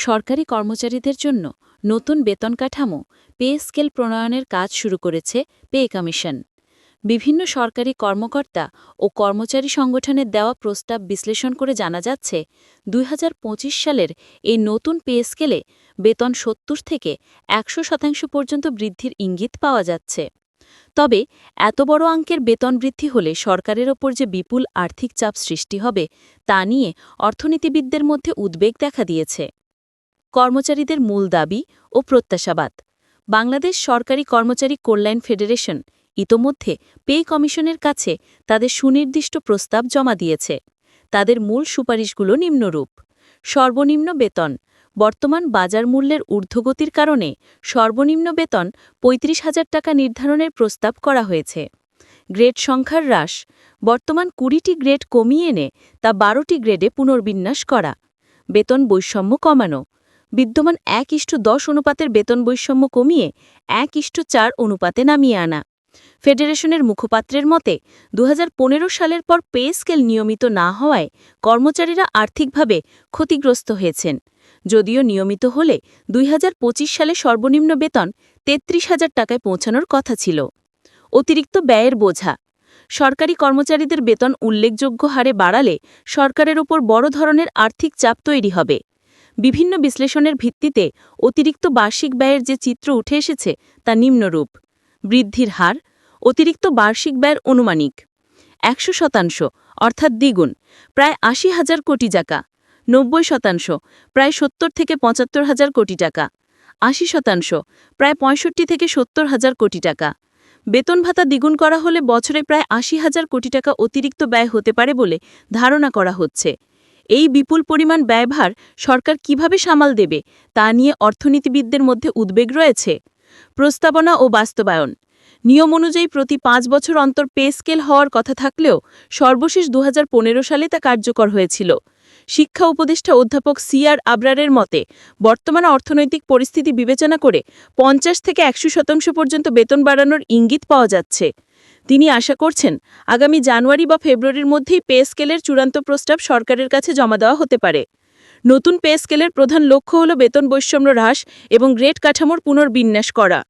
সরকারি কর্মচারীদের জন্য নতুন বেতন কাঠামো, পে স্কেল প্রণয়নের কাজ শুরু করেছে পে কমিশন। বিভিন্ন সরকারি কর্মকর্তা ও কর্মচারী সংগঠনের দেওয়া প্রস্তাব বিশ্লেষণ করে জানা যাচ্ছে, দুই হাজার পঁচিশ সালের এই নতুন পে স্কেলে বেতন সত্তর থেকে একশো শতাংশ পর্যন্ত বৃদ্ধির ইঙ্গিত পাওয়া যাচ্ছে। তবে এত বড় অঙ্কের বেতন বৃদ্ধি হলে সরকারের ওপর যে বিপুল আর্থিক চাপ সৃষ্টি হবে তা নিয়ে অর্থনীতিবিদদের মধ্যে উদ্বেগ দেখা দিয়েছে। কর্মচারীদের মূল দাবি ও প্রত্যাশাবাদ। বাংলাদেশ সরকারি কর্মচারী কল্যাণ ফেডারেশন ইতোমধ্যে পে কমিশনের কাছে তাদের সুনির্দিষ্ট প্রস্তাব জমা দিয়েছে। তাদের মূল সুপারিশগুলো নিম্নরূপ। সর্বনিম্ন বেতন, বর্তমান বাজার মূল্যের ঊর্ধ্বগতির কারণে সর্বনিম্ন বেতন পঁয়ত্রিশ হাজার টাকা নির্ধারণের প্রস্তাব করা হয়েছে। গ্রেড সংখ্যার হ্রাস, বর্তমান কুড়িটি গ্রেড কমিয়ে এনে তা বারোটি গ্রেডে পুনর্বিন্যাস করা। বেতন বৈষম্য কমানো বিদ্যমান এক ইষ্ট দশ অনুপাতের বেতন বৈষম্য কমিয়ে এক ইষ্ট চার অনুপাতে নামিয়ে আনা। ফেডারেশনের মুখপাত্রের মতে, দুহাজার পনেরো সালের পর পে স্কেল নিয়মিত না হওয়ায় কর্মচারীরা আর্থিকভাবে ক্ষতিগ্রস্ত হয়েছেন। যদিও নিয়মিত হলে দুই হাজার পঁচিশ সালে সর্বনিম্ন বেতন তেত্রিশ হাজার টাকায় পৌঁছানোর কথা ছিল। অতিরিক্ত ব্যয়ের বোঝা। সরকারি কর্মচারীদের বেতন উল্লেখযোগ্য হারে বাড়ালে সরকারের ওপর বড় ধরনের আর্থিক চাপ তৈরি হবে। বিভিন্ন বিশ্লেষণের ভিত্তিতে অতিরিক্ত বার্ষিক ব্যয়ের যে চিত্র উঠে এসেছে তা নিম্নরূপ। বৃদ্ধির হার, অতিরিক্ত বার্ষিক ব্যয়ের অনুমানিক, একশো শতাংশ, অর্থাৎ দ্বিগুণ, প্রায় আশি হাজার কোটি টাকা, নব্বই শতাংশ, প্রায় সত্তর থেকে পঁচাত্তর হাজার কোটি টাকা, আশি শতাংশ, প্রায় পঁয়ষট্টি থেকে সত্তর হাজার কোটি টাকা। বেতন ভাতা দ্বিগুণ করা হলে বছরে প্রায় আশি হাজার কোটি টাকা অতিরিক্ত ব্যয় হতে পারে বলে ধারণা করা হচ্ছে। এই বিপুল পরিমাণ ব্যয়ভার সরকার কীভাবে সামাল দেবে তা নিয়ে অর্থনীতিবিদদের মধ্যে উদ্বেগ রয়েছে। প্রস্তাবনা ও বাস্তবায়ন। নিয়ম অনুযায়ী প্রতি পাঁচ বছর অন্তর পে স্কেল হওয়ার কথা থাকলেও সর্বশেষ দু হাজার পনেরো সালে তা কার্যকর হয়েছিল। শিক্ষা উপদেষ্টা অধ্যাপক সিআর আবরারের মতে, বর্তমান অর্থনৈতিক পরিস্থিতি বিবেচনা করে পঞ্চাশ থেকে একশো শতাংশ পর্যন্ত বেতন বাড়ানোর ইঙ্গিত পাওয়া যাচ্ছে। তিনি আশা করছেন, আগামী জানুয়ারি বা ফেব্রুয়ারির মধ্যেই পে স্কেলের চূড়ান্ত প্রস্তাব সরকারের কাছে জমা দেওয়া হতে পারে। নতুন পে স্কেলের প্রধান লক্ষ্য হল বেতন বৈষম্য হ্রাস এবং গ্রেড কাঠামোর পুনর্বিন্যাস করা।